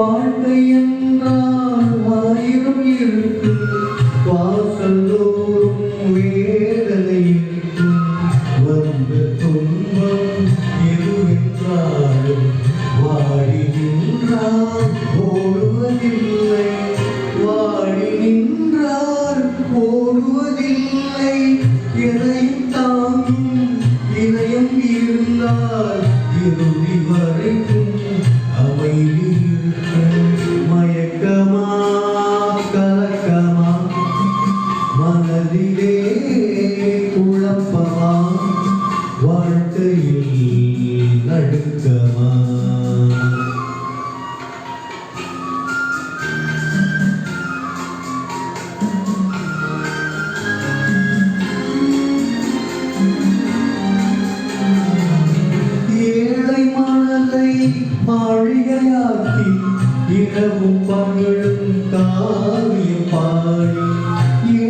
வாழ்க்கை என்றால் ஆயிரம் இருக்கு. வாசந்தோறும் வேதனை வந்த துன்பம் எதுவென்றாலும் வாடி நின்றார் ஓடுவதில்லை வாடி நின்றார் ஓடுவதில்லை எதையும் தாங்கும் இதயம் இருந்தால் இரவும் பகலும் காவியம் பாடி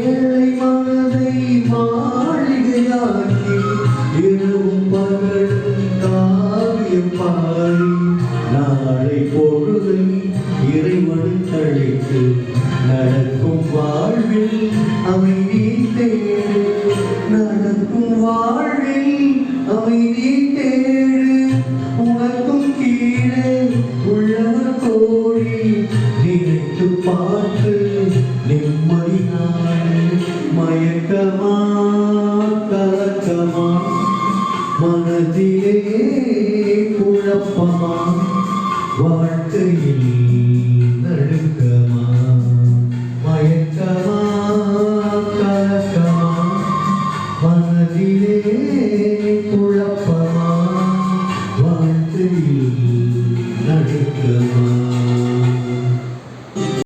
ஏழை மனதை மாளிகையாக்கி இரவும் பகலும் காவியம் பாடி. நாளை பொழுதை இறைவன் தழைத்து நடக்கும் வாழ்வில் மனதிலே குழப்பமா? வாழ்க்கையில்